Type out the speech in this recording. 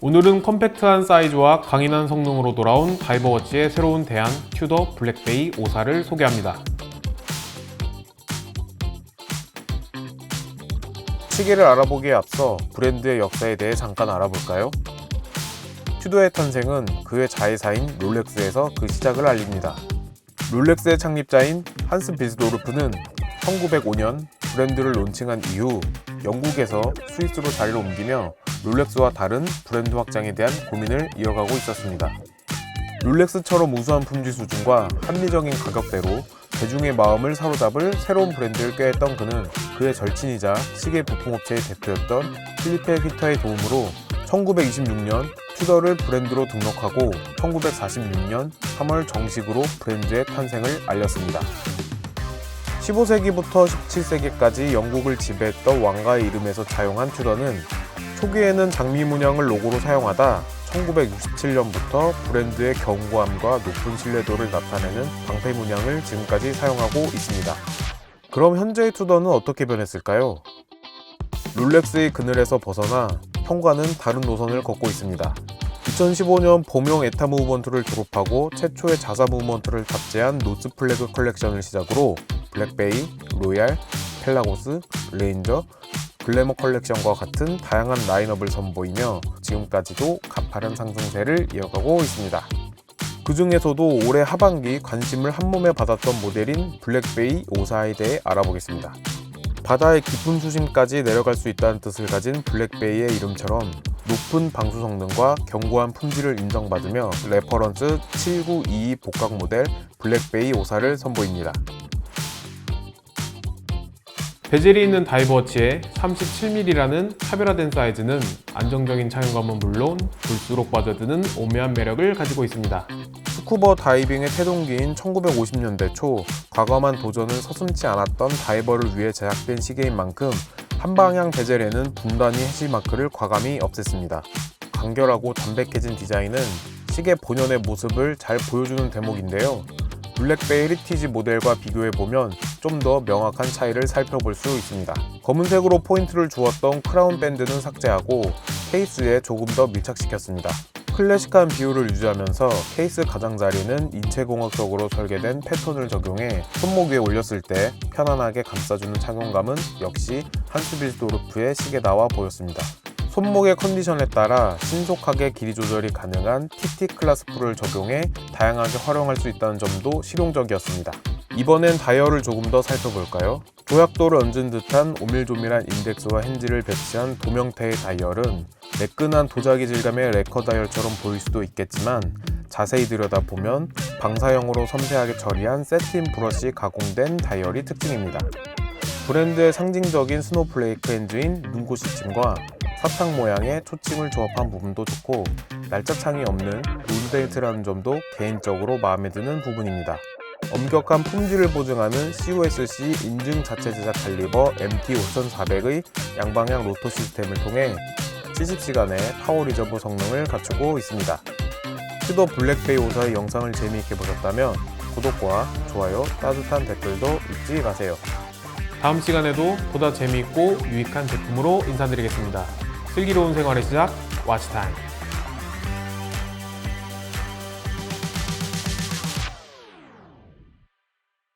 오늘은 컴팩트한 사이즈와 강인한 성능으로 돌아온 다이버워치의 새로운 대안 튜더 블랙베이 54를 소개합니다. 시계를 알아보기에 앞서 브랜드의 역사에 대해 잠깐 알아볼까요? 튜더의 탄생은 그의 자회사인 롤렉스에서 그 시작을 알립니다. 롤렉스의 창립자인 한스 비스도르프는 1905년 브랜드를 론칭한 이후 영국에서 스위스로 자리를 옮기며 롤렉스와 다른 브랜드 확장에 대한 고민을 이어가고 있었습니다. 롤렉스처럼 우수한 품질 수준과 합리적인 가격대로 대중의 마음을 사로잡을 새로운 브랜드를 꾀했던 그는 그의 절친이자 시계 부품업체의 대표였던 필리페 휘터의 도움으로 1926년 튜더를 브랜드로 등록하고 1946년 3월 정식으로 브랜드의 탄생을 알렸습니다. 15세기부터 17세기까지 영국을 지배했던 왕가의 이름에서 차용한 튜더는 초기에는 장미 문양을 로고로 사용하다 1967년부터 브랜드의 견고함과 높은 신뢰도를 나타내는 방패 문양을 지금까지 사용하고 있습니다. 그럼 현재의 투더는 어떻게 변했을까요? 롤렉스의 그늘에서 벗어나 현관은 다른 노선을 걷고 있습니다. 2015년 봄용 에타 무브먼트를 졸업하고 최초의 자사 무브먼트를 탑재한 노스 플래그 컬렉션을 시작으로 블랙베이, 로얄, 펠라고스, 레인저, 글래머 컬렉션과 같은 다양한 라인업을 선보이며 지금까지도 가파른 상승세를 이어가고 있습니다. 그 중에서도 올해 하반기 관심을 한몸에 받았던 모델인 블랙베이 54에 대해 알아보겠습니다. 바다의 깊은 수심까지 내려갈 수 있다는 뜻을 가진 블랙베이의 이름처럼 높은 방수 성능과 견고한 품질을 인정받으며 레퍼런스 7922 복각 모델 블랙베이 54를 선보입니다. 베젤이 있는 다이버워치의 37mm라는 차별화된 사이즈는 안정적인 착용감은 물론 볼수록 빠져드는 오묘한 매력을 가지고 있습니다. 스쿠버 다이빙의 태동기인 1950년대 초 과감한 도전을 서슴지 않았던 다이버를 위해 제작된 시계인 만큼 한방향 베젤에는 분단위 해시 마크를 과감히 없앴습니다. 간결하고 담백해진 디자인은 시계 본연의 모습을 잘 보여주는 대목인데요. 블랙베이 헤리티지 모델과 비교해보면 좀 더 명확한 차이를 살펴볼 수 있습니다. 검은색으로 포인트를 주었던 크라운 밴드는 삭제하고 케이스에 조금 더 밀착시켰습니다. 클래식한 비율을 유지하면서 케이스 가장자리는 인체공학적으로 설계된 패턴을 적용해 손목 위에 올렸을 때 편안하게 감싸주는 착용감은 역시 한스빌도르프의 시계다와 보였습니다. 손목의 컨디션에 따라 신속하게 길이 조절이 가능한 TT 클라스프를 적용해 다양하게 활용할 수 있다는 점도 실용적이었습니다. 이번엔 다이얼을 조금 더 살펴볼까요? 조약도를 얹은 듯한 오밀조밀한 인덱스와 핸즈를 배치한 도명태의 다이얼은 매끈한 도자기 질감의 레커 다이얼처럼 보일 수도 있겠지만 자세히 들여다보면 방사형으로 섬세하게 처리한 세틴 브러쉬 가공된 다이얼이 특징입니다. 브랜드의 상징적인 스노플레이크 핸즈인 눈꽃 시침과 사탕 모양의 초침을 조합한 부분도 좋고 날짜창이 없는 룬데이트라는 점도 개인적으로 마음에 드는 부분입니다. 엄격한 품질을 보증하는 COSC 인증 자체 제작 칼리버 MT5400의 양방향 로터 시스템을 통해 70시간의 파워 리저브 성능을 갖추고 있습니다. 튜더 블랙베이 54의 영상을 재미있게 보셨다면 구독과 좋아요, 따뜻한 댓글도 잊지 마세요. 다음 시간에도 보다 재미있고 유익한 제품으로 인사드리겠습니다. 슬기로운 생활의 시작, 와치타임.